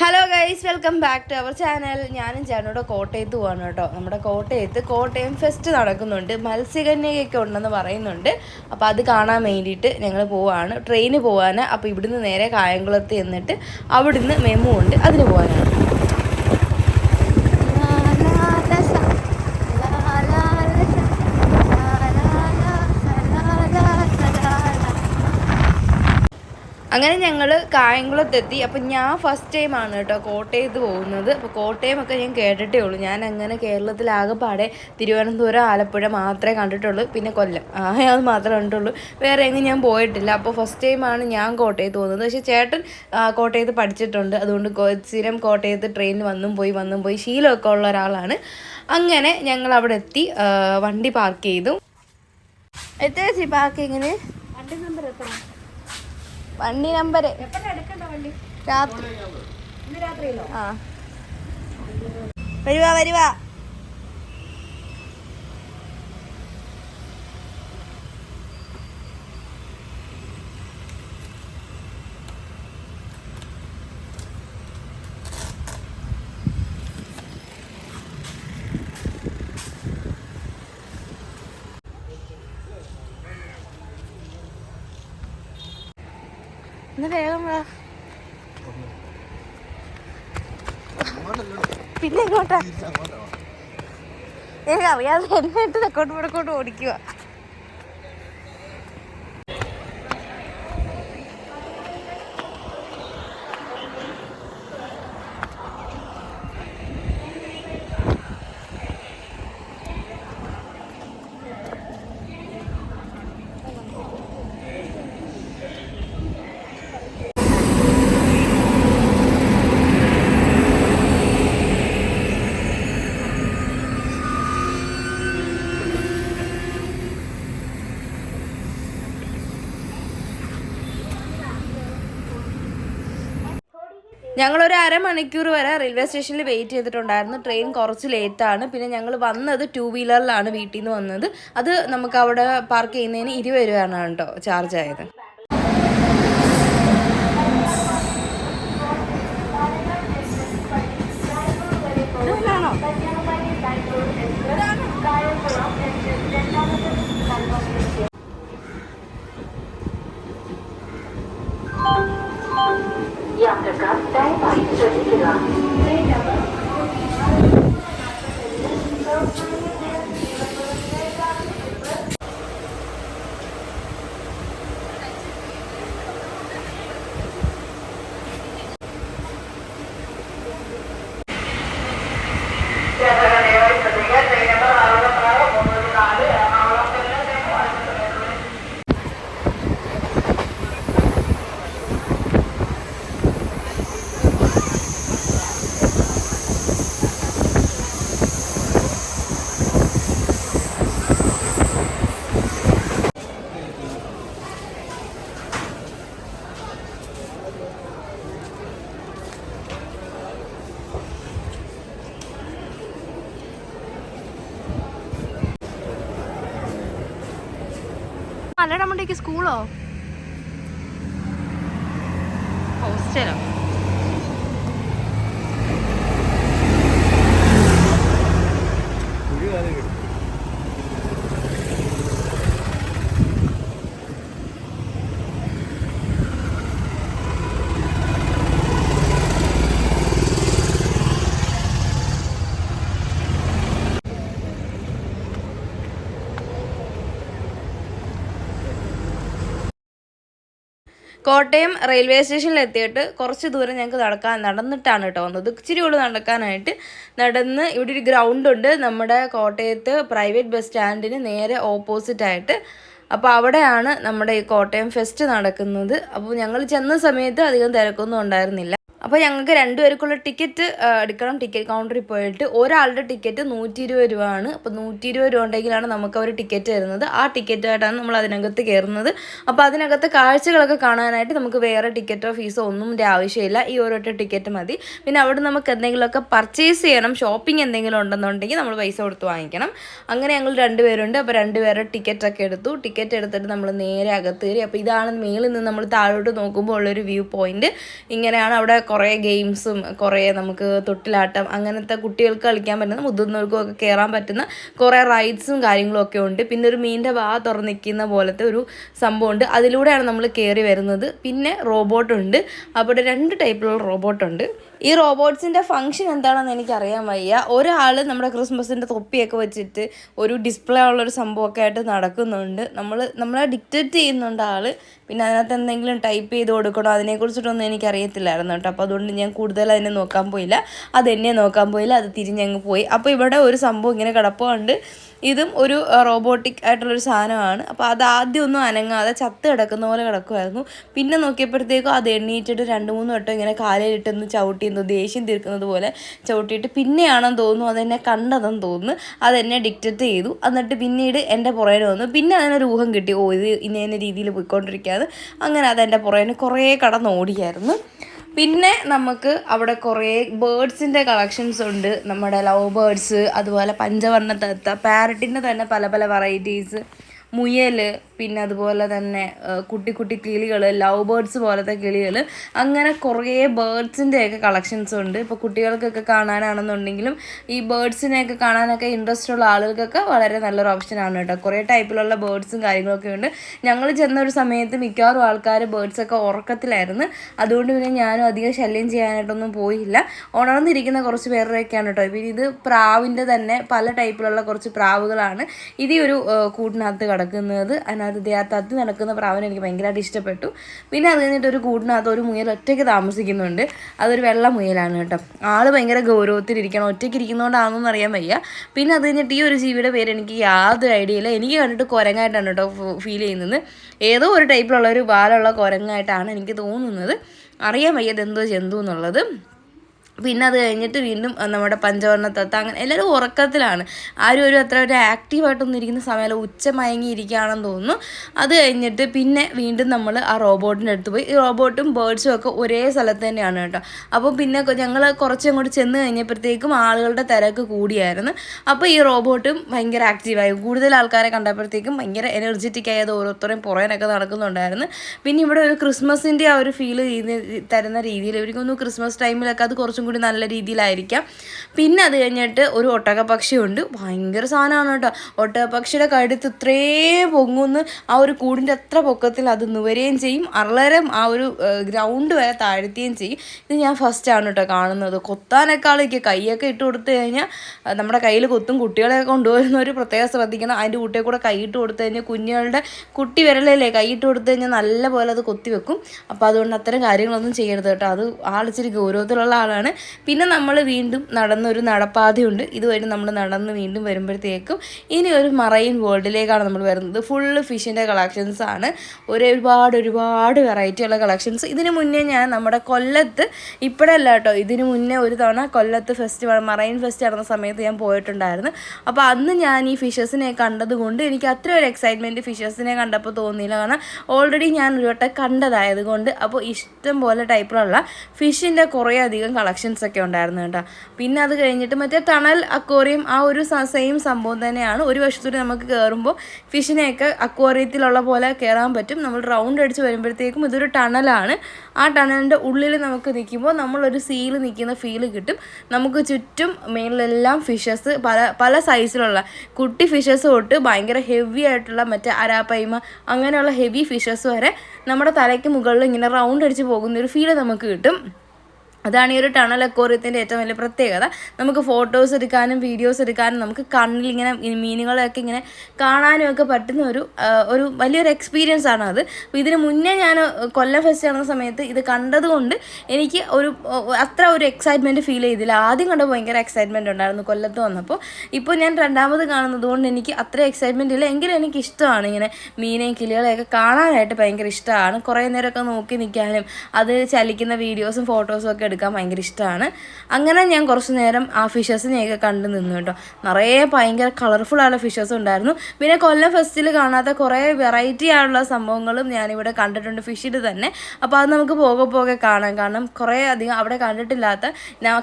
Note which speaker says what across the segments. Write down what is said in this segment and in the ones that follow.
Speaker 1: Hello guys welcome back to our channel ഞാനും ചേട്ടനോട് കോട്ടയത്ത് പോവാണ് കേട്ടോ. നമ്മുടെ കോട്ടയത്ത് കോട്ടയം ഫെസ്റ്റ് നടക്കുന്നുണ്ട്. മത്സ്യകന്യകയൊക്കെ ഉണ്ടെന്ന് പറയുന്നുണ്ട്. അപ്പോൾ അത് കാണാൻ വേണ്ടിയിട്ട് ഞങ്ങൾ പോവാണ്. ട്രെയിന് പോവാൻ അപ്പോൾ ഇവിടുന്ന് നേരെ കായംകുളത്ത് എന്നിട്ട് അവിടുന്ന് മെമു ഉണ്ട്. അതിന് പോകാനാണ് അങ്ങനെ ഞങ്ങൾ കായംകുളത്തെത്തി. അപ്പം ഞാൻ ഫസ്റ്റ് ടൈമാണ് കേട്ടോ കോട്ടയത്ത് പോകുന്നത്. അപ്പോൾ കോട്ടയമൊക്കെ ഞാൻ കേട്ടിട്ടേ ഉള്ളൂ. ഞാൻ അങ്ങനെ കേരളത്തിലാകെപ്പാടെ തിരുവനന്തപുരം ആലപ്പുഴ മാത്രമേ കണ്ടിട്ടുള്ളൂ. പിന്നെ കൊല്ലം. അത് മാത്രമേ കണ്ടിട്ടുള്ളൂ. വേറെ എങ്ങും ഞാൻ പോയിട്ടില്ല. അപ്പോൾ ഫസ്റ്റ് ടൈമാണ് ഞാൻ കോട്ടയത്ത് പോകുന്നത്. പക്ഷേ ചേട്ടൻ കോട്ടയത്ത് പഠിച്ചിട്ടുണ്ട്. അതുകൊണ്ട് സ്ഥിരം കോട്ടയത്ത് ട്രെയിനിൽ വന്നും പോയി വന്നും പോയി. ശീലമൊക്കെ ഉള്ള ഒരാളാണ്. അങ്ങനെ ഞങ്ങൾ അവിടെ എത്തി. വണ്ടി പാർക്ക് ചെയ്തു. എത്ര ചേച്ചി എങ്ങനെ
Speaker 2: വണ്ടി നമ്പർ എത്ര
Speaker 1: വണ്ടി നമ്പർ രാത്രി. ആ. വരുവാ വരുവാ. എന്നാ വേഗം വാ. പിന്നെ ഇങ്ങോട്ടാ. ഏ അറിയാതെ എന്നെ ഇട്ട് തെക്കോട്ട് വടക്കോട്ട് ഓടിക്കുക ഞങ്ങളൊരു അരമണിക്കൂർ വരെ റെയിൽവേ സ്റ്റേഷനിൽ വെയിറ്റ് ചെയ്തിട്ടുണ്ടായിരുന്നു. ട്രെയിൻ കുറച്ച് ലേറ്റാണ് പിന്നെ ഞങ്ങൾ വന്നത് ടു വീലറിലാണ് വീട്ടിൽ നിന്ന് വന്നത്. അത് നമുക്ക് അവിടെ പാർക്ക് ചെയ്യുന്നതിന് ഇരുപത് രൂപയാണ് കേട്ടോ ചാർജ് ആയത്.
Speaker 3: 来，把法
Speaker 1: 与您做了。സ്കൂളോ കോട്ടയം റെയിൽവേ സ്റ്റേഷനിൽ എത്തിയിട്ട് കുറച്ച് ദൂരം ഞങ്ങൾക്ക് നടക്കാൻ നടന്നിട്ടാണ് കേട്ടോ വന്നത്. ഇച്ചിരി ഉള്ളു നടക്കാനായിട്ട്. നടന്ന് ഇവിടെ ഒരു ഗ്രൗണ്ടുണ്ട് നമ്മുടെ കോട്ടയത്ത് പ്രൈവറ്റ് ബസ് സ്റ്റാൻഡിന് നേരെ ഓപ്പോസിറ്റായിട്ട് അപ്പോൾ അവിടെയാണ് നമ്മുടെ ഈ കോട്ടയം ഫെസ്റ്റ് നടക്കുന്നത്. അപ്പോൾ ഞങ്ങൾ ചെന്ന സമയത്ത് അധികം തിരക്കൊന്നും ഉണ്ടായിരുന്നില്ല. അപ്പോൾ ഞങ്ങൾക്ക് രണ്ടുപേർക്കുള്ള ടിക്കറ്റ് എടുക്കണം. ടിക്കറ്റ് കൗണ്ടറിൽ പോയിട്ട് ഒരാളുടെ ടിക്കറ്റ് നൂറ്റി ഇരുപത് രൂപ ആണ് അപ്പോൾ നൂറ്റി ഇരുപത് രൂപ ഉണ്ടെങ്കിലാണ് നമുക്ക് അവർ ടിക്കറ്റ് തരുന്നത്. ആ ടിക്കറ്റായിട്ടാണ് നമ്മൾ അതിനകത്ത് കയറുന്നത്. അപ്പോൾ അതിനകത്ത് കാഴ്ചകളൊക്കെ കാണാനായിട്ട് നമുക്ക് വേറെ ടിക്കറ്റോ ഫീസോ ഒന്നും ആവശ്യമില്ല. ഈ ഓരോറ്റ ടിക്കറ്റ് മതി. പിന്നെ അവിടെ നമുക്ക് എന്തെങ്കിലുമൊക്കെ പർച്ചേസ് ചെയ്യണം. ഷോപ്പിംഗ് എന്തെങ്കിലും ഉണ്ടെന്നുണ്ടെങ്കിൽ നമ്മൾ പൈസ കൊടുത്ത് വാങ്ങിക്കണം. അങ്ങനെ ഞങ്ങൾ രണ്ടുപേരുണ്ട്. അപ്പോൾ രണ്ടുപേരുടെ ടിക്കറ്റൊക്കെ എടുത്തു. ടിക്കറ്റ് എടുത്തിട്ട് നമ്മൾ നേരെ അകത്ത് കയറി. അപ്പോൾ ഇതാണ് മേളിൽ നിന്ന് നമ്മൾ താഴോട്ട് നോക്കുമ്പോൾ ഉള്ളൊരു വ്യൂ പോയിന്റ് ഇങ്ങനെയാണ് അവിടെ കുറേ ഗെയിംസും കുറേ നമുക്ക് തൊട്ടിലാട്ടം അങ്ങനത്തെ കുട്ടികൾക്ക് കളിക്കാൻ പറ്റുന്ന മുതിർന്നവർക്കും ഒക്കെ കയറാൻ പറ്റുന്ന കുറേ റൈഡ്സും കാര്യങ്ങളും ഒക്കെ ഉണ്ട്. പിന്നെ ഒരു മീനിന്റെ വാ തുറന്നിരിക്കുന്ന പോലത്തെ ഒരു സംഭവമുണ്ട്. അതിലൂടെയാണ് നമ്മൾ കയറി വരുന്നത്. പിന്നെ റോബോട്ടുണ്ട്. അവിടെ രണ്ട് ടൈപ്പിലുള്ള റോബോട്ടുണ്ട്. ഈ റോബോട്ട്സിന്റെ ഫംഗ്ഷൻ എന്താണെന്ന് എനിക്കറിയാൻ വയ്യ. ഒരാൾ നമ്മുടെ ക്രിസ്മസിന്റെ തൊപ്പിയൊക്കെ വെച്ചിട്ട് ഒരു ഡിസ്പ്ലേ ഉള്ളൊരു സംഭവമൊക്കെ ആയിട്ട് നടക്കുന്നുണ്ട്. നമ്മൾ നമ്മളെ ഡിക്റ്റേറ്റ് ചെയ്യുന്നുണ്ട് ആൾ. പിന്നെ അതിനകത്ത് എന്തെങ്കിലും ടൈപ്പ് ചെയ്ത് കൊടുക്കണോ? അതിനെക്കുറിച്ചിട്ടൊന്നും എനിക്കറിയത്തില്ലായിരുന്നു കേട്ടോ. അപ്പോൾ അതുകൊണ്ട് ഞാൻ കൂടുതൽ അതിനെ നോക്കാൻ പോയില്ല. അത് എന്നെ നോക്കാൻ പോയില്ല. അത് തിരിഞ്ഞങ്ങ് പോയി. അപ്പോൾ ഇവിടെ ഒരു സംഭവം ഇങ്ങനെ കിടപ്പുണ്ട്. ഇതും ഒരു റോബോട്ടിക് ആയിട്ടുള്ളൊരു സാധനമാണ്. അപ്പോൾ അത് ആദ്യം ഒന്നും അനങ്ങാതെ ചത്ത് കിടക്കുന്ന പോലെ കിടക്കുമായിരുന്നു പിന്നെ നോക്കിയപ്പോഴത്തേക്കും അത് എണ്ണീറ്റിട്ട് രണ്ട് മൂന്ന് വട്ടം ഇങ്ങനെ കാലിലിട്ടൊന്ന് ചവിട്ടി എന്തോ ദേഷ്യം തീർക്കുന്നത് പോലെ ചവിട്ടിയിട്ട് പിന്നെയാണെന്ന് തോന്നുന്നു. അതെന്നെ കണ്ടതെന്ന് തോന്നുന്നു. അതെന്നെ ഡിക്റ്റേറ്റ് ചെയ്തു. എന്നിട്ട് പിന്നീട് എന്റെ പുറകിന് വന്നു. പിന്നെ അതിനൊരു ഊഹം കിട്ടി. ഓ ഇത് ഇന്ന രീതിയിൽ പോയിക്കൊണ്ടിരിക്കുകയാണ് അങ്ങനെ അതെന്റെ പുറകിന് കുറേ കടന്ന് ഓടിയായിരുന്നു. പിന്നെ നമുക്ക് അവിടെ കുറേ ബേഡ്സിന്റെ കളക്ഷൻസ് ഉണ്ട്. നമ്മുടെ ലവ് ബേഡ്സ് അതുപോലെ പഞ്ചവർണ തത്ത പാരറ്റിന്റെ തന്നെ പല പല വെറൈറ്റീസ് മുയൽ പിന്നെ അതുപോലെ തന്നെ കുട്ടി കുട്ടി കിളികൾ ലവ് ബേർഡ്സ് പോലത്തെ കിളികൾ അങ്ങനെ കുറേ ബേർഡ്സിന്റെയൊക്കെ കളക്ഷൻസ് ഉണ്ട്. ഇപ്പോൾ കുട്ടികൾക്കൊക്കെ കാണാനാണെന്നുണ്ടെങ്കിലും ഈ ബേർഡ്സിനെയൊക്കെ കാണാനൊക്കെ ഇൻട്രസ്റ്റ് ഉള്ള ആളുകൾക്കൊക്കെ വളരെ നല്ലൊരു ഓപ്ഷനാണ് കേട്ടോ. കുറേ ടൈപ്പിലുള്ള ബേർഡ്സും കാര്യങ്ങളൊക്കെ ഉണ്ട്. ഞങ്ങൾ ചെന്ന ഒരു സമയത്ത് മിക്കവാറും ആൾക്കാർ ബേർഡ്സൊക്കെ ഉറക്കത്തിലായിരുന്നു. അതുകൊണ്ട് പിന്നെ ഞാനും അധികം ശല്യം ചെയ്യാനായിട്ടൊന്നും പോയില്ല. ഉണർന്നിരിക്കുന്ന കുറച്ച് പേരുടെയൊക്കെയാണ് കേട്ടോ. പിന്നെ ഇത് പ്രാവിന്റെ തന്നെ പല ടൈപ്പിലുള്ള കുറച്ച് പ്രാവുകളാണ്. ഇത് ഒരു കൂട്ടിനകത്ത് അതിനകത്ത് ദേഹത്തത്ത് നടക്കുന്ന പ്രാവിനെ എനിക്ക് ഭയങ്കരമായിട്ട് ഇഷ്ടപ്പെട്ടു. പിന്നെ അത് കഴിഞ്ഞിട്ട് ഒരു കൂടിനകത്ത് ഒരു മുയൽ ഒറ്റയ്ക്ക് താമസിക്കുന്നുണ്ട്. അതൊരു വെള്ള മുയലാണ് കേട്ടോ. ആൾ ഭയങ്കര ഗൗരവത്തിലിരിക്കണം. ഒറ്റയ്ക്ക് ഇരിക്കുന്നതുകൊണ്ടാണെന്ന് അറിയാൻ വയ്യ. പിന്നെ അത് കഴിഞ്ഞിട്ട് ഈ ഒരു ജീവിയുടെ പേര് എനിക്ക് യാതൊരു ഐഡിയ ഇല്ല എനിക്ക് കണ്ടിട്ട് കുരങ്ങായിട്ടാണ് കേട്ടോ ഫീൽ ചെയ്യുന്നത്. ഏതോ ഒരു ടൈപ്പിലുള്ള ഒരു വാലുള്ള കുരങ്ങായിട്ടാണ് എനിക്ക് തോന്നുന്നത്. അറിയാൻ വയ്യ എന്തോ ജന്തു എന്നുള്ളത്. പിന്നെ അത് കഴിഞ്ഞിട്ട് വീണ്ടും നമ്മുടെ പഞ്ചവർണ തത്ത അങ്ങനെ എല്ലാവരും ഉറക്കത്തിലാണ്. ആരും ഒരു അത്ര ഒരു ആക്റ്റീവായിട്ടൊന്നും ഇരിക്കുന്ന സമയമല്ല. ഉച്ച മയങ്ങി ഇരിക്കുകയാണെന്ന് തോന്നുന്നു. അത് കഴിഞ്ഞിട്ട് പിന്നെ വീണ്ടും നമ്മൾ ആ റോബോട്ടിന്റെ അടുത്ത് പോയി. ഈ റോബോട്ടും ബേർഡ്സും ഒക്കെ ഒരേ സ്ഥലത്ത് തന്നെയാണ് കേട്ടോ. അപ്പോൾ പിന്നെ ഞങ്ങൾ കുറച്ച് അങ്ങോട്ട് ചെന്ന് കഴിഞ്ഞപ്പോഴത്തേക്കും ആളുകളുടെ തിരക്ക് കൂടിയായിരുന്നു. അപ്പോൾ ഈ റോബോട്ടും ഭയങ്കര ആക്റ്റീവായി കൂടുതൽ ആൾക്കാരെ കണ്ടപ്പോഴത്തേക്കും ഭയങ്കര എനർജറ്റിക് ആയത് ഓരോരുത്തരെയും പുറേനൊക്കെ നടക്കുന്നുണ്ടായിരുന്നു. പിന്നെ ഇവിടെ ഒരു ക്രിസ്മസിന്റെ ആ ഒരു ഫീൽ തരുന്ന രീതിയിൽ ഇവർക്കൊന്നും ക്രിസ്മസ് ടൈമിലൊക്കെ അത് കുറച്ചും കൂടി നല്ല രീതിയിലായിരിക്കാം. പിന്നെ അത് കഴിഞ്ഞിട്ട് ഒരു ഒട്ടകപ്പക്ഷിയുണ്ട്. ഭയങ്കര സാധനമാണ് കേട്ടോ. ഒട്ടകപ്പക്ഷിയുടെ കഴുത്ത് ഇത്രേ പൊങ്ങുന്ന്. ആ ഒരു കൂടിന്റെ അത്ര പൊക്കത്തിൽ അത് നുവരുകയും ചെയ്യും. അറളരം ആ ഒരു ഗ്രൗണ്ട് വരെ താഴ്ത്തുകയും ചെയ്യും. ഇത് ഞാൻ ഫസ്റ്റാണ് കേട്ടോ കാണുന്നത്. കൊത്താനേക്കാളേക്ക് കൈയൊക്കെ ഇട്ട് കൊടുത്തു കഴിഞ്ഞാൽ നമ്മുടെ കയ്യിൽ കൊത്തും കുട്ടികളെ കൊണ്ടുപോകുന്നവർ പ്രത്യേകം ശ്രദ്ധിക്കണം. അതിന്റെ കൂട്ടിയെ കൂടെ കൈയിട്ട് കൊടുത്തു കഴിഞ്ഞാൽ കുഞ്ഞുങ്ങളുടെ കുട്ടി വിരലല്ലേ? കൈയിട്ട് കൊടുത്തു കഴിഞ്ഞാൽ നല്ല പോലെ അത് കൊത്തി വെക്കും. അപ്പോൾ അതുകൊണ്ട് അത്തരം കാര്യങ്ങളൊന്നും ചെയ്യരുത് കേട്ടോ. അത് ആളിച്ചിരി ഗൗരവത്തിലുള്ള ആളാണ്. പിന്നെ നമ്മൾ വീണ്ടും നടന്നൊരു നടപ്പാതയുണ്ട്. ഇതുവരെ നമ്മൾ നടന്ന് വീണ്ടും വരുമ്പോഴത്തേക്കും ഇനി ഒരു മറൈൻ വേൾഡിലേക്കാണ് നമ്മൾ വരുന്നത്. ഫുള്ള് ഫിഷിന്റെ കളക്ഷൻസ് ആണ്. ഒരു ഒരുപാട് ഒരുപാട് വെറൈറ്റിയുള്ള കളക്ഷൻസ് ഇതിന് മുന്നേ ഞാൻ നമ്മുടെ കൊല്ലത്ത് ഇപ്പോഴല്ല കേട്ടോ. ഇതിന് മുന്നേ ഒരു തവണ കൊല്ലത്ത് ഫെസ്റ്റിവൽ മറൈൻ ഫെസ്റ്റ് നടന്ന സമയത്ത് ഞാൻ പോയിട്ടുണ്ടായിരുന്നു. അപ്പോൾ അന്ന് ഞാൻ ഈ ഫിഷസിനെ കണ്ടതുകൊണ്ട് എനിക്ക് അത്ര ഒരു എക്സൈറ്റ്മെന്റ് ഫിഷസിനെ കണ്ടപ്പോൾ തോന്നിയില്ല. കാരണം ഓൾറെഡി ഞാൻ ഒരു വട്ടം കണ്ടതായതുകൊണ്ട്. അപ്പോൾ ഇഷ്ടം പോലെ ടൈപ്പിലുള്ള ഫിഷിന്റെ കുറേ അധികം കളക്ഷൻസ് ഒക്കെ ഉണ്ടായിരുന്നു കേട്ടോ. പിന്നെ അത് കഴിഞ്ഞിട്ട് മറ്റേ തണൽ അക്വോറിയം ആ ഒരു സെയിം സംഭവം തന്നെയാണ്. ഒരു വശത്തൂടെ നമുക്ക് കയറുമ്പോൾ ഫിഷിനെയൊക്കെ അക്വോറിയത്തിലുള്ള പോലെ കയറാൻ പറ്റും. നമ്മൾ റൗണ്ട് അടിച്ച് വരുമ്പോഴത്തേക്കും ഇതൊരു ടണലാണ്. ആ ടണലിന്റെ ഉള്ളിൽ നമുക്ക് നിൽക്കുമ്പോൾ നമ്മളൊരു സീൽ നിൽക്കുന്ന ഫീൽ കിട്ടും. നമുക്ക് ചുറ്റും മേളിലെല്ലാം ഫിഷസ് പല പല സൈസിലുള്ള കുട്ടി ഫിഷസ് തൊട്ട് ഭയങ്കര ഹെവി ആയിട്ടുള്ള മറ്റേ അരാപ്പൈമ അങ്ങനെയുള്ള ഹെവി ഫിഷസ് വരെ നമ്മുടെ തലയ്ക്ക് മുകളിൽ ഇങ്ങനെ റൗണ്ട് അടിച്ച് പോകുന്ന ഒരു ഫീൽ നമുക്ക് കിട്ടും. അതാണ് ഈ ഒരു ടണൽ അക്വോറിയത്തിന്റെ ഏറ്റവും വലിയ പ്രത്യേകത. നമുക്ക് ഫോട്ടോസ് എടുക്കാനും വീഡിയോസ് എടുക്കാനും നമുക്ക് കണ്ണിൽ ഇങ്ങനെ മീനുകളെയൊക്കെ ഇങ്ങനെ കാണാനും ഒക്കെ പറ്റുന്ന ഒരു ഒരു വലിയൊരു എക്സ്പീരിയൻസ് ആണ് അത്. ഇതിന് മുന്നേ ഞാൻ കൊല്ലം ഫെസ്റ്റ് നടന്ന സമയത്ത് ഇത് കണ്ടതുകൊണ്ട് എനിക്ക് ഒരു അത്ര ഒരു എക്സൈറ്റ്മെന്റ് ഫീൽ ചെയ്തില്ല. ആദ്യം കണ്ടപ്പോൾ ഭയങ്കര എക്സൈറ്റ്മെന്റ് ഉണ്ടായിരുന്നു കൊല്ലത്ത് വന്നപ്പോൾ ഇപ്പോൾ ഞാൻ രണ്ടാമത് കാണുന്നത് കൊണ്ട് എനിക്ക് അത്ര എക്സൈറ്റ്മെന്റ് ഇല്ല. എങ്കിലും എനിക്ക് ഇഷ്ടമാണ് ഇങ്ങനെ മീനെയും കിളികളെയൊക്കെ കാണാനായിട്ട് ഭയങ്കര ഇഷ്ടമാണ്. കുറേ നേരമൊക്കെ നോക്കി നിൽക്കാനും അത് ചലിക്കുന്ന വീഡിയോസും ഫോട്ടോസും ഒക്കെ എടുക്കാൻ ഭയങ്കര ഇഷ്ടമാണ് അങ്ങനെ ഞാൻ കുറച്ച് നേരം ആ ഫിഷസിനെയൊക്കെ കണ്ട് നിന്നു കേട്ടോ. നിറയെ ഭയങ്കര കളർഫുൾ ആയുള്ള ഫിഷസ് ഉണ്ടായിരുന്നു. പിന്നെ കൊല്ലം ഫെസ്റ്റിൽ കാണാത്ത കുറേ വെറൈറ്റി ആയുള്ള സംഭവങ്ങളും ഞാനിവിടെ കണ്ടിട്ടുണ്ട് ഫിഷിൽ തന്നെ. അപ്പോൾ അത് നമുക്ക് പോകെ പോകെ കാണാം. കാരണം കുറേ അധികം അവിടെ കണ്ടിട്ടില്ലാത്ത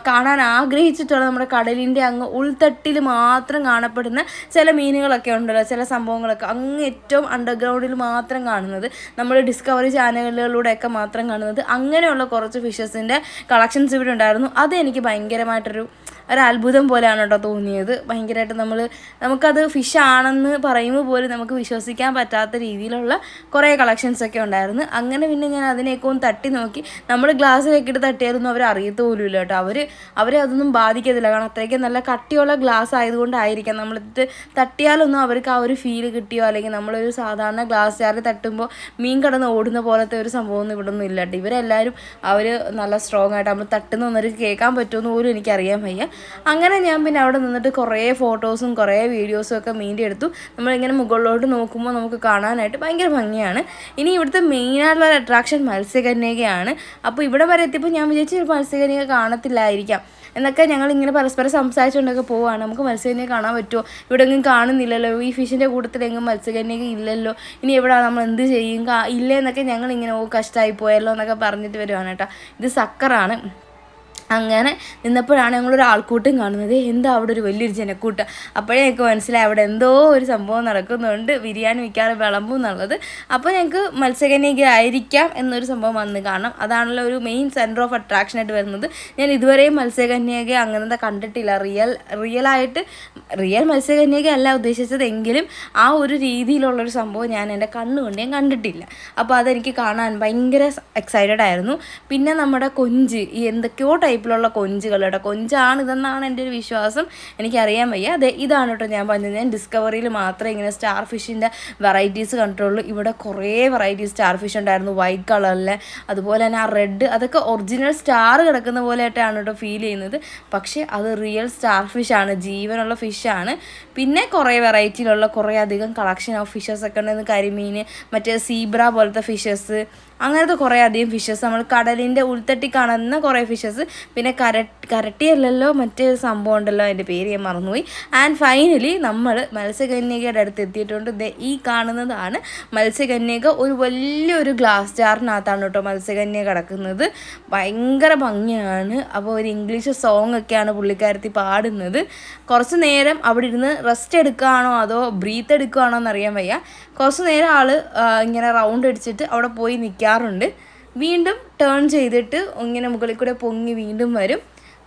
Speaker 1: കാണാൻ ആഗ്രഹിച്ചിട്ടുള്ള നമ്മുടെ കടലിന്റെ അങ്ങ് ഉൾത്തട്ടിൽ മാത്രം കാണപ്പെടുന്ന ചില മീനുകളൊക്കെ ഉണ്ടല്ലോ ചില സംഭവങ്ങളൊക്കെ അങ്ങ് ഏറ്റവും അണ്ടർഗ്രൗണ്ടിൽ മാത്രം കാണുന്നത്. നമ്മൾ ഡിസ്കവറി ചാനലുകളിലൂടെയൊക്കെ മാത്രം കാണുന്നത്. അങ്ങനെയുള്ള കുറച്ച് ഫിഷസിന്റെ കളക്ഷൻസ് ഇവിടെ ഉണ്ടായിരുന്നു. അത് എനിക്ക് ഭയങ്കരമായിട്ടൊരു ഒരു അത്ഭുതം പോലെയാണ് കേട്ടോ തോന്നിയത്. ഭയങ്കരമായിട്ട് നമ്മൾ നമുക്കത് ഫിഷ് ആണെന്ന് പറയുമ്പോൾ പോലും നമുക്ക് വിശ്വസിക്കാൻ പറ്റാത്ത രീതിയിലുള്ള കുറേ കളക്ഷൻസ് ഒക്കെ ഉണ്ടായിരുന്നു. അങ്ങനെ പിന്നെ ഞാൻ അതിനെയൊക്കെ ഒന്ന് തട്ടി നോക്കി. നമ്മൾ ഗ്ലാസ്സിലേക്ക് ഇട്ട് തട്ടിയായിരുന്നു അവർ അറിയത്ത് പോലുമില്ല കേട്ടോ. അവർ അവരെ അതൊന്നും ബാധിക്കത്തില്ല. കാരണം അത്രയ്ക്ക് നല്ല കട്ടിയുള്ള ഗ്ലാസ് ആയതുകൊണ്ടായിരിക്കാം. നമ്മളിത് തട്ടിയാലൊന്നും അവർക്ക് ആ ഒരു ഫീൽ കിട്ടിയോ? അല്ലെങ്കിൽ നമ്മളൊരു സാധാരണ ഗ്ലാസ് ജാറിൽ തട്ടുമ്പോൾ മീൻ കടന്ന് ഓടുന്ന പോലത്തെ ഒരു സംഭവമൊന്നും ഇവിടെ ഒന്നും ഇല്ല കേട്ടോ. ഇവരെല്ലാവരും അവർ നല്ല സ്ട്രോങ് ആയിട്ട് നമ്മൾ തട്ടുന്ന അവർക്ക് കേൾക്കാൻ പറ്റുമെന്ന് പോലും എനിക്കറിയാൻ വയ്യ. അങ്ങനെ ഞാൻ പിന്നെ അവിടെ നിന്നിട്ട് കുറേ ഫോട്ടോസും കുറേ വീഡിയോസും ഒക്കെ മീന്റെ എടുത്തു നമ്മളിങ്ങനെ മുകളിലോട്ട് നോക്കുമ്പോൾ നമുക്ക് കാണാനായിട്ട് ഭയങ്കര ഭംഗിയാണ്. ഇനി ഇവിടുത്തെ മെയിനായിട്ടുള്ള അട്രാക്ഷൻ മത്സ്യകന്യകയാണ്. അപ്പോൾ ഇവിടെ വരെ എത്തിയപ്പോൾ ഞാൻ വിചാരിച്ചു മത്സ്യകന്യക കാണത്തില്ലായിരിക്കാം. എന്നൊക്കെ ഞങ്ങൾ ഇങ്ങനെ പരസ്പരം സംസാരിച്ചുകൊണ്ടൊക്കെ പോവാണ്. നമുക്ക് മത്സ്യകന്യക കാണാൻ പറ്റുമോ? ഇവിടെ എങ്ങും കാണുന്നില്ലല്ലോ. ഈ ഫിഷിന്റെ കൂട്ടത്തിൽ എങ്ങും മത്സ്യകന്യക ഇല്ലല്ലോ. ഇനി എവിടെ നമ്മൾ എന്ത് ചെയ്യും? കാ ഇല്ലേന്നൊക്കെ ഞങ്ങൾ ഇങ്ങനെ ഓ കഷ്ടമായി പോയല്ലോ എന്നൊക്കെ പറഞ്ഞിട്ട് വരുവാണ് കേട്ടോ. ഇത് സക്കറാണ്. അങ്ങനെ നിന്നപ്പോഴാണ് ഞങ്ങളൊരു ആൾക്കൂട്ടം കാണുന്നത്. എന്താ അവിടെ ഒരു വലിയൊരു ജനക്കൂട്ടം? അപ്പോഴേ ഞങ്ങൾക്ക് മനസ്സിലായി അവിടെ എന്തോ ഒരു സംഭവം നടക്കുന്നുണ്ട്. ബിരിയാണി മിക്കാറ് വിളമ്പും എന്നുള്ളത്. അപ്പോൾ ഞങ്ങൾക്ക് മത്സ്യകന്യക ആയിരിക്കാം എന്നൊരു സംഭവം വന്ന് കാണാം. അതാണല്ലോ ഒരു മെയിൻ സെന്റർ ഓഫ് അട്രാക്ഷൻ ആയിട്ട് വരുന്നത്. ഞാൻ ഇതുവരെയും മത്സ്യകന്യക അങ്ങനത്തെ കണ്ടിട്ടില്ല. റിയൽ റിയലായിട്ട് റിയൽ മത്സ്യകന്യക അല്ല ഉദ്ദേശിച്ചത് എങ്കിലും ആ ഒരു രീതിയിലുള്ളൊരു സംഭവം ഞാൻ എന്റെ കണ്ണുകൊണ്ട് ഞാൻ കണ്ടിട്ടില്ല. അപ്പോൾ അതെനിക്ക് കാണാൻ ഭയങ്കര എക്സൈറ്റഡ് ആയിരുന്നു. പിന്നെ നമ്മുടെ കൊഞ്ച് ഈ എന്തൊക്കെയോ ടൈപ്പിലുള്ള കൊഞ്ചുകൾ കേട്ടോ. കൊഞ്ചാണ് ഇതെന്നാണ് എന്റെ ഒരു വിശ്വാസം. എനിക്കറിയാൻ വയ്യ. അതെ ഇതാണ് കേട്ടോ ഞാൻ പറഞ്ഞത്. ഞാൻ ഡിസ്കവറിയിൽ മാത്രമേ ഇങ്ങനെ സ്റ്റാർ ഫിഷിന്റെ വെറൈറ്റീസ് കണ്ടിട്ടുള്ളൂ. ഇവിടെ കുറേ വെറൈറ്റീസ് സ്റ്റാർ ഫിഷ് ഉണ്ടായിരുന്നു. വൈറ്റ് കളറിലെ അതുപോലെ തന്നെ ആ റെഡ് അതൊക്കെ ഒറിജിനൽ സ്റ്റാർ കിടക്കുന്ന പോലെയായിട്ടാണ് കേട്ടോ ഫീൽ ചെയ്യുന്നത്. പക്ഷേ അത് റിയൽ സ്റ്റാർ ഫിഷാണ് ജീവനുള്ള ഫിഷാണ് പിന്നെ കുറേ വെറൈറ്റിയിലുള്ള കുറേ അധികം കളക്ഷൻ ഓഫ് ഫിഷസ് ഒക്കെ ഉണ്ടെന്ന് കരിമീൻ മറ്റേ സീബ്ര പോലത്തെ ഫിഷസ് അങ്ങനത്തെ കുറേ അധികം ഫിഷസ് നമ്മൾ കടലിന്റെ ഉൾത്തട്ടി കാണുന്ന കുറേ ഫിഷസ് പിന്നെ കര കരട്ടിയല്ലല്ലോ മറ്റേ സംഭവം ഉണ്ടല്ലോ അതിന്റെ പേര് ഞാൻ മറന്നുപോയി. ആൻഡ് ഫൈനലി നമ്മൾ മത്സ്യകന്യകയുടെ അടുത്ത് എത്തിയിട്ടുണ്ട്. ഈ കാണുന്നതാണ് മത്സ്യകന്യക. ഒരു വലിയൊരു ഗ്ലാസ് ജാറിനകത്താണ് കേട്ടോ മത്സ്യകന്യ കിടക്കുന്നത്. ഭയങ്കര ഭംഗിയാണ്. അപ്പോൾ ഒരു ഇംഗ്ലീഷ് സോങ് ഒക്കെയാണ് പുള്ളിക്കാരത്തി പാടുന്നത്. കുറച്ച് നേരം അവിടെ ഇരുന്ന് റെസ്റ്റ് എടുക്കുകയാണോ അതോ ബ്രീത്ത് എടുക്കുകയാണോ എന്നറിയാൻ വയ്യ. കുറച്ച് നേരം ആൾ ഇങ്ങനെ റൗണ്ട് അടിച്ചിട്ട് അവിടെ പോയി നിൽക്കാറുണ്ട്. വീണ്ടും ടേൺ ചെയ്തിട്ട് ഇങ്ങനെ മുകളിൽ കൂടെ പൊങ്ങി വീണ്ടും വരും.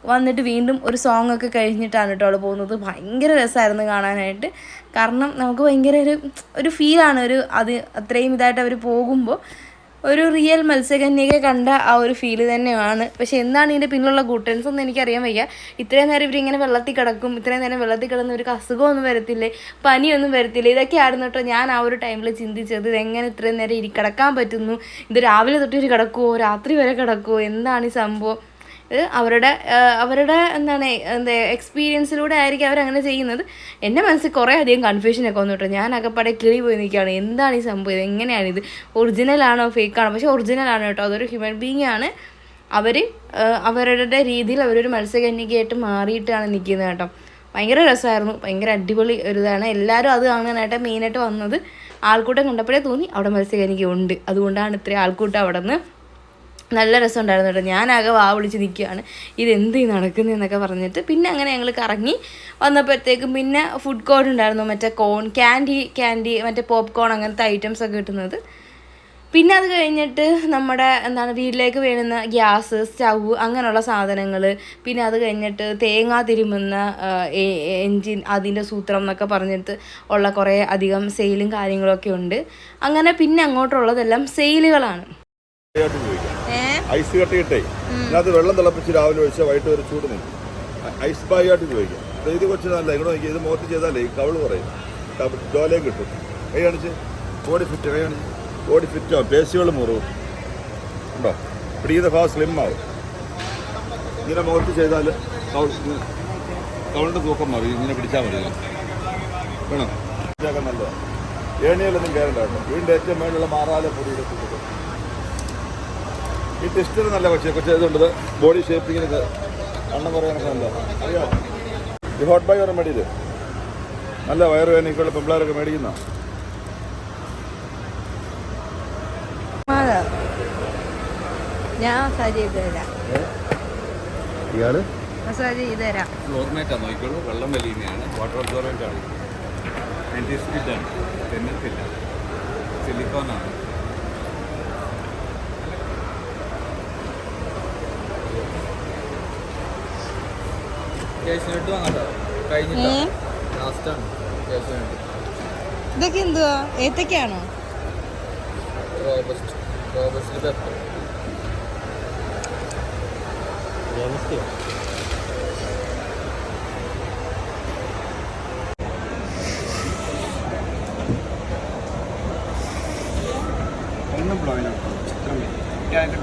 Speaker 1: വന്നിട്ട് വീണ്ടും ഒരു സോങ് ഒക്കെ കഴിഞ്ഞിട്ടാണ് കേട്ടോ അവിടെ പോകുന്നത്. ഭയങ്കര രസമായിരുന്നു കാണാനായിട്ട്. കാരണം നമുക്ക് ഭയങ്കര ഒരു ഒരു ഫീലാണ് ഒരു അത് അത്രയും ഇതായിട്ട് അവർ പോകുമ്പോൾ ഒരു റിയൽ മത്സ്യകന്യക കണ്ട ആ ഒരു ഫീൽ തന്നെയാണ്. പക്ഷെ എന്താണ് ഇതിന്റെ പിന്നിലുള്ള ഗുട്ടൻസ് ഒന്നും എനിക്കറിയാൻ വയ്യ. ഇത്രയും നേരം ഇവരിങ്ങനെ വെള്ളത്തിൽ കിടക്കും ഇത്രയും നേരം വെള്ളത്തിൽ കിടന്ന് ഇവർക്ക് അസുഖമൊന്നും വരത്തില്ലേ പനിയൊന്നും വരത്തില്ല ഇതൊക്കെയായിരുന്നു കേട്ടോ ഞാൻ ആ ഒരു ടൈമിൽ ചിന്തിച്ചത്. എങ്ങനെ ഇത്രയും നേരം ഇരി കിടക്കാൻ പറ്റുന്നു? ഇത് രാവിലെ തൊട്ട് കിടക്കുമോ രാത്രി വരെ കിടക്കുമോ എന്താണ് ഈ സംഭവം? അവരുടെ അവരുടെ എന്താണ് എന്താ എക്സ്പീരിയൻസിലൂടെ ആയിരിക്കും അവരങ്ങനെ ചെയ്യുന്നത്. എന്റെ മനസ്സിൽ കുറേ അധികം കൺഫ്യൂഷനൊക്കെ വന്നു കേട്ടോ ഞാൻ അകപ്പാടെ കിളി പോയി നിൽക്കുകയാണ്. എന്താണ് ഈ സംഭവം? ഇത് എങ്ങനെയാണിത് ഒറിജിനലാണോ ഫേക്കാണോ പക്ഷേ ഒറിജിനലാണ് കേട്ടോ. അതൊരു ഹ്യൂമൻ ബീങ് ആണ്. അവർ അവരുടെ രീതിയിൽ അവരൊരു മത്സ്യകന്യകയായിട്ട് മാറിയിട്ടാണ് നിൽക്കുന്നത് കേട്ടോ. ഭയങ്കര രസമായിരുന്നു. ഭയങ്കര അടിപൊളി ഒരു ഇതാണ് എല്ലാവരും അത് കാണാനായിട്ട് മെയിനായിട്ട് വന്നത് ആൾക്കൂട്ടം കണ്ടപ്പോഴേ തോന്നി അവിടെ മത്സ്യകന്യക ഉണ്ട് അതുകൊണ്ടാണ് ഇത്രയും ആൾക്കൂട്ടം അവിടെ നിന്ന് നല്ല രസമുണ്ടായിരുന്നു കേട്ടോ. ഞാനാകെ വാ വിളിച്ച് നിൽക്കുകയാണ് ഇതെന്ത് നടക്കുന്നതെന്നൊക്കെ പറഞ്ഞിട്ട് പിന്നെ അങ്ങനെ ഞങ്ങൾ കറങ്ങി വന്നപ്പോഴത്തേക്കും പിന്നെ ഫുഡ് കോർട്ട് ഉണ്ടായിരുന്നു. മറ്റേ കോൺ ക്യാൻഡി ക്യാൻഡി മറ്റേ പോപ്കോൺ അങ്ങനത്തെ ഐറ്റംസ് ഒക്കെ കിട്ടുന്നത്. പിന്നെ അത് കഴിഞ്ഞിട്ട് നമ്മുടെ എന്താണ് വീട്ടിലേക്ക് വേണുന്ന ഗ്യാസ് സ്റ്റൗ അങ്ങനെയുള്ള സാധനങ്ങൾ പിന്നെ അത് കഴിഞ്ഞിട്ട് തേങ്ങ തിരുമുന്ന എൻജിൻ അതിന്റെ സൂത്രം എന്നൊക്കെ പറഞ്ഞിട്ട് ഉള്ള കുറേ അധികം സെയിലും കാര്യങ്ങളൊക്കെ ഉണ്ട്. അങ്ങനെ പിന്നെ അങ്ങോട്ടുള്ളതെല്ലാം സെയിലുകളാണ്
Speaker 4: ഐസ് കട്ടിയിട്ടേ. ഇതിനകത്ത് വെള്ളം തിളപ്പിച്ച് രാവിലെ ഒഴിച്ചാൽ വൈകിട്ട് ഒരു ചൂട് നിൽക്കും. ഐസ് ബാഗ് ആയിട്ട് ഉപയോഗിക്കാം. ഇത് ഇത് കൊച്ചു നല്ല ഇവിടെ നോക്കി ഇത് മുഖത്ത് ചെയ്താലേ കവൾ കുറയും. ജോലയും കിട്ടും. കൈ കാണിച്ച്. ബോഡി ഫിറ്റ് കൈ കാണിച്ച്. ബോഡി ഫിറ്റ് ആവും. പേശികൾ മുറിവും. ഉണ്ടോ? പിടിക്കുന്ന ഭാഗം സ്ലിം ആവും. ഇങ്ങനെ മുഖത്ത് ചെയ്താൽ കവൾ കവിളിന്റെ തൂക്കം മതി. ഇങ്ങനെ പിടിച്ചാൽ മതി. വേണം? നല്ലതാണ് ഏണിയിലൊന്നും കയറണ്ട കേട്ടോ. വീടിന്റെ ഏറ്റവും മേലുള്ള മാറാലെ പൊടിയുടെ തൂക്കം ഈ ടെസ്റ്റിന് നല്ല പക്ഷേ കൊച്ചെ ഇതുണ്ട്. ബോഡി ഷേപ്പിങ്ങിന് വണ്ണം കുറയാനൊക്കെ നല്ല അറിയോ ഈ ഹോട്ട് ബൈ വരെ മേടിയത് നല്ല വയറ് വേദനയ്ക്കുള്ള പെമ്പിളാരൊക്കെ മേടിക്കുന്ന?
Speaker 2: ഞാൻ മസാജ് ചെയ്ത് തരാം.
Speaker 4: ഇയാൾ?
Speaker 2: മസാജ് ചെയ്ത് തരാം.
Speaker 5: ഫ്ലോർമേറ്റാണ് നോക്കിക്കോളൂ. വെള്ളം വലിയുന്നതാണ് വാട്ടർ അബ്സോർബന്റ് ആണ് ആന്റിസ്റ്റിഡ് ആണ്. തെന്നത്തില്ല
Speaker 6: വാങ്ങട്ടോ കഴിഞ്ഞിട്ടോ. ലാസ്റ്റാണ്
Speaker 1: ഇതൊക്കെ എന്തുവാ? ഏത്തക്കാണോ
Speaker 6: robust. Paper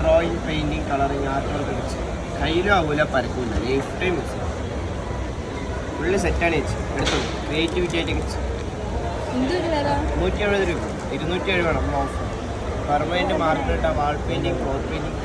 Speaker 7: drawing painting colouring art work വെച്ച്. കയ്യിലും ആവൂല പരക്കൂല. ലൈഫ് ടൈം ഫുള്ള് സെറ്റാണ് ചേച്ചി എടുത്തു ക്രിയേറ്റിവിറ്റി ആയിട്ട് നൂറ്റി എഴുപത് രൂപ. ഇരുന്നൂറ്റി എഴുപത് നമ്മൾ ഓഫർ പെർമനന്റ് മാർക്ക് ഇട്ട വാൾ പെയിന്റിങ് ഫ്ലോർ
Speaker 1: പെയിന്റിങ്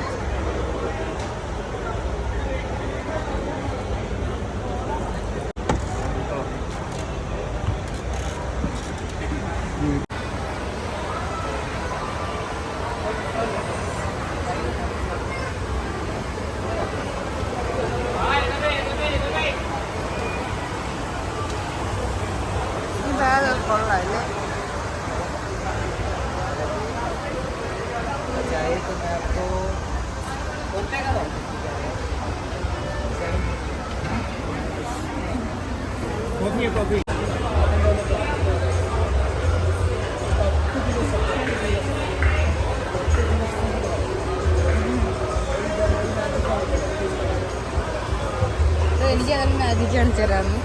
Speaker 1: കാണിച്ചു തരാമോ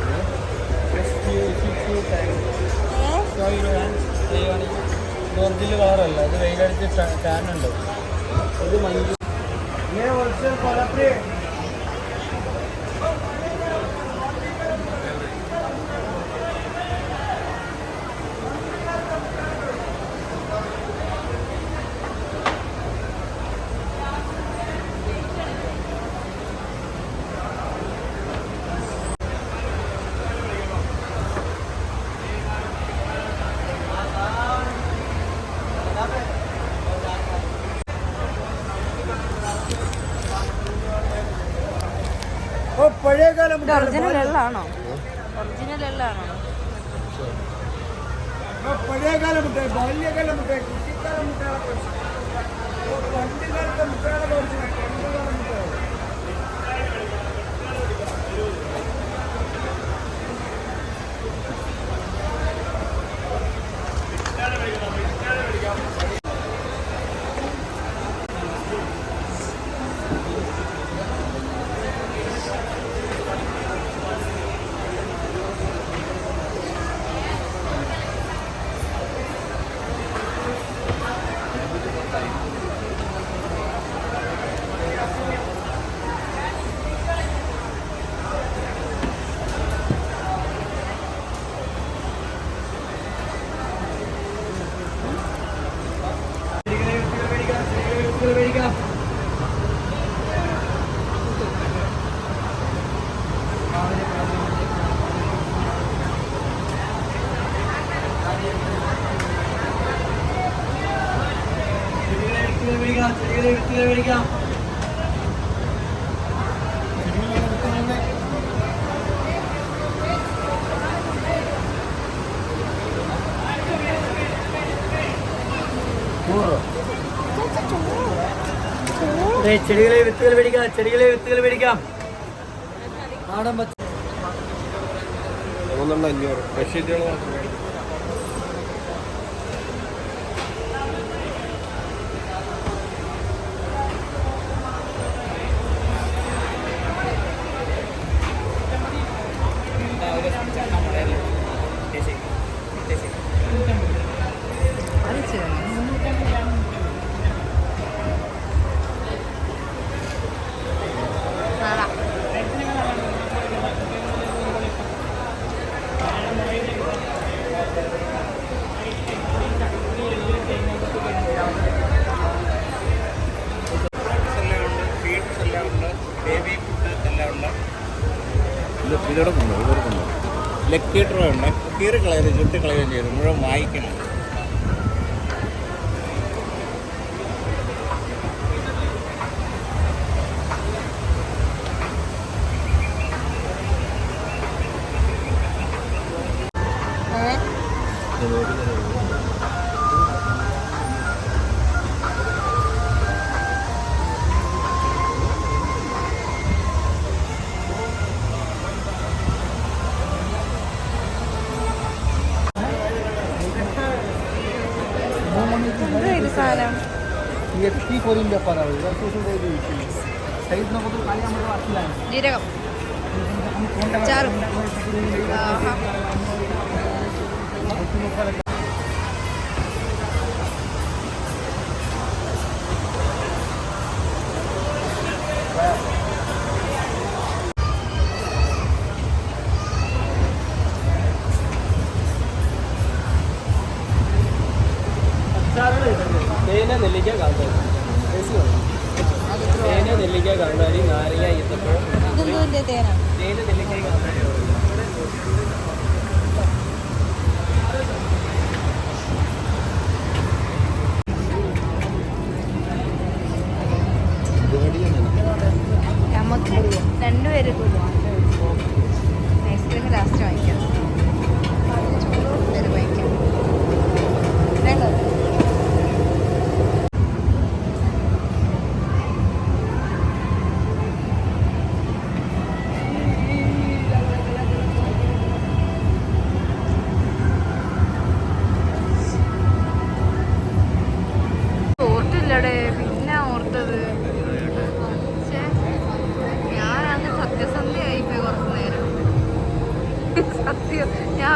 Speaker 6: ഒറിജിനൽ കളറല്ല ഇത് വെയിലടിച്ച് ടാൻ ഉണ്ട് ഇത് മഞ്ഞ
Speaker 1: ഇത് ഒറിജിനൽ എള്ളാണോ ഒറിജിനൽ എള്ളാണോ
Speaker 7: പഴയകാല മുട്ടായി ബാല്യകാലം മുട്ടായി കുട്ടിക്കാലം മുട്ടായി ചെടികളെ വിത്തുകൾ പിടിക്കാം ചെടികളെ വിത്തുകൾ പിടിക്കാം നാടൻ പച്ച
Speaker 8: മൂന്നെണ്ണം അഞ്ഞൂറ്. ബെഡ്ഷീറ്റുകൾ സഹായിക്കണം Gracias. তৈরি করি ব্যাপার হবে
Speaker 1: শ্বশুর
Speaker 7: তৈরি সেই জন্য কত কালে আমরা আসলাম জিরাম
Speaker 1: চার നെല്ലിക്കാൻ കാലത്തായിരുന്നു
Speaker 7: തേന നെല്ലിക്ക കാന്താരി നാരങ്ങ ഈത്തപ്പഴം
Speaker 1: തേനാ?
Speaker 7: നെല്ലിക്ക കാന്താരി
Speaker 1: നമുക്ക് രണ്ടുപേരും ഐസ്ക്രീം ലാസ്റ്റ് വാങ്ങിക്കാം. ചൂട് വാങ്ങിക്കാം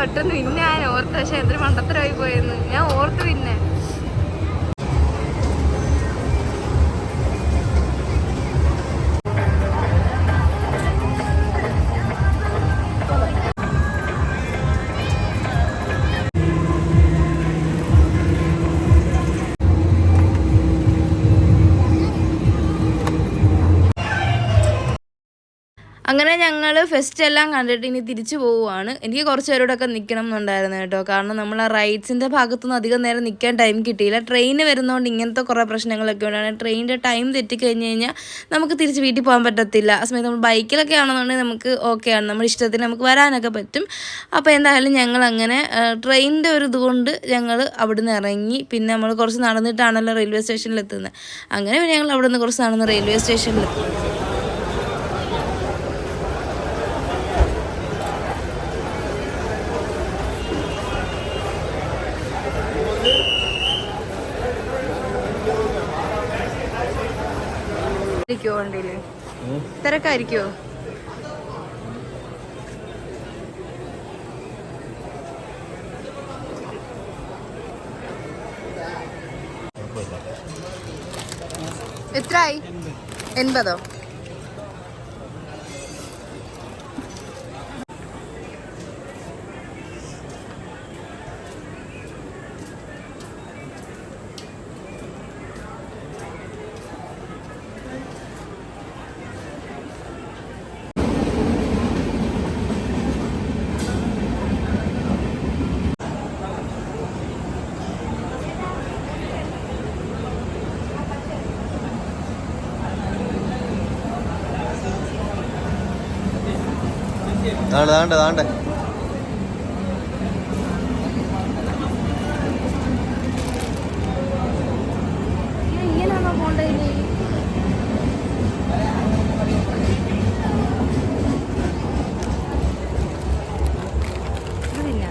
Speaker 1: ഒട്ടൊന്ന് പിന്നെ ഞാൻ ഓർത്ത പക്ഷെ എന്തൊരു മണ്ടത്തരമായി പോയെന്ന്. ഞാൻ ഓർത്ത് പിന്നെ. അങ്ങനെ ഞങ്ങൾ ഫെസ്റ്റ് എല്ലാം കണ്ടിട്ട് ഇനി തിരിച്ചു പോവുകയാണ് എനിക്ക് കുറച്ച് പേരോടൊക്കെ നിൽക്കണം എന്നുണ്ടായിരുന്നു കേട്ടോ. കാരണം നമ്മൾ ആ റൈഡ്സിന്റെ ഭാഗത്തുനിന്ന് അധികം നേരം നിൽക്കാൻ ടൈം കിട്ടിയില്ല. ട്രെയിന് വരുന്നതുകൊണ്ട് ഇങ്ങനത്തെ കുറേ പ്രശ്നങ്ങളൊക്കെ ഉണ്ടാണ് ട്രെയിനിന്റെ ടൈം തെറ്റിക്കഴിഞ്ഞ് കഴിഞ്ഞാൽ നമുക്ക് തിരിച്ച് വീട്ടിൽ പോകാൻ പറ്റത്തില്ല. ആ സമയത്ത് നമ്മൾ ബൈക്കിലൊക്കെ ആണെന്നുണ്ടെങ്കിൽ നമുക്ക് ഓക്കെയാണ് നമ്മുടെ ഇഷ്ടത്തിന് നമുക്ക് വരാനൊക്കെ പറ്റും. അപ്പോൾ എന്തായാലും ഞങ്ങൾ അങ്ങനെ ട്രെയിനിന്റെ ഒരു ഇതുകൊണ്ട് ഞങ്ങൾ അവിടുന്ന് ഇറങ്ങി. പിന്നെ നമ്മൾ കുറച്ച് നടന്നിട്ടാണല്ലോ റെയിൽവേ സ്റ്റേഷനിലെത്തുന്നത് അങ്ങനെ പിന്നെ ഞങ്ങൾ അവിടെ നിന്ന് കുറച്ച് നടന്ന് റെയിൽവേ സ്റ്റേഷനിൽ തിരക്കായിരിക്കുവോ എത്രയായി എൺപതോ?
Speaker 9: താണ്ട് താണ്ട് താണ്ട്
Speaker 1: ഇങ്ങനെയാണോ പോണ്ടേ ഇനി ഇതില്ല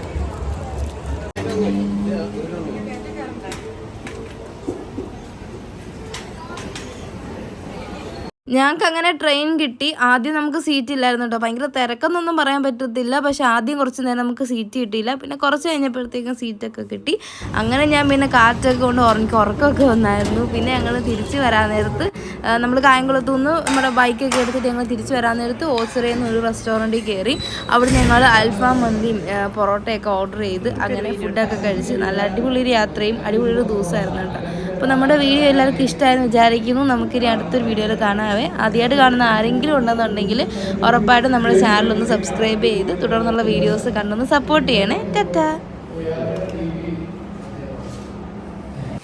Speaker 1: ഞങ്ങൾക്ക് അങ്ങനെ ട്രെയിൻ കിട്ടി. ആദ്യം നമുക്ക് സീറ്റ് ഇല്ലായിരുന്നു കേട്ടോ ഭയങ്കര തിരക്കെന്നൊന്നും പറയാൻ പറ്റത്തില്ല. പക്ഷെ ആദ്യം കുറച്ച് നേരം നമുക്ക് സീറ്റ് കിട്ടിയില്ല. പിന്നെ കുറച്ച് കഴിഞ്ഞപ്പോഴത്തേക്കും സീറ്റൊക്കെ കിട്ടി. അങ്ങനെ ഞാൻ പിന്നെ കാറ്റൊക്കെ കൊണ്ട് ഉറങ്ങി ഉറക്കമൊക്കെ വന്നായിരുന്നു. പിന്നെ ഞങ്ങൾ തിരിച്ച് വരാൻ നേരത്ത് നമ്മൾ കായംകുളത്തു നിന്ന് നമ്മുടെ ബൈക്കൊക്കെ എടുത്തിട്ട് ഞങ്ങൾ തിരിച്ച് വരാൻ നേരത്ത് ഓച്ചിറയിൽ നിന്ന് ഒരു റെസ്റ്റോറന്റിൽ കയറി അവിടെ ഞങ്ങൾ അൽഫാം മന്തിയും പൊറോട്ടയൊക്കെ ഓർഡർ ചെയ്ത് അങ്ങനെ ഫുഡൊക്കെ കഴിച്ച് നല്ല അടിപൊളി ഒരു യാത്രയും അടിപൊളി ഒരു ദിവസമായിരുന്നു കേട്ടോ അപ്പോൾ നമ്മുടെ വീഡിയോ എല്ലാവർക്കും ഇഷ്ടമായെന്ന് വിചാരിക്കുന്നു. നമുക്കിനി അടുത്തൊരു വീഡിയോയിൽ കാണാവേ. ആദ്യമായിട്ട് കാണുന്ന ആരെങ്കിലും ഉണ്ടെന്നുണ്ടെങ്കിൽ ഉറപ്പായിട്ടും നമ്മുടെ ചാനലൊന്ന് സബ്സ്ക്രൈബ് ചെയ്ത് തുടർന്നുള്ള വീഡിയോസ് കണ്ടൊന്ന് സപ്പോർട്ട് ചെയ്യണേ. ടാറ്റാ.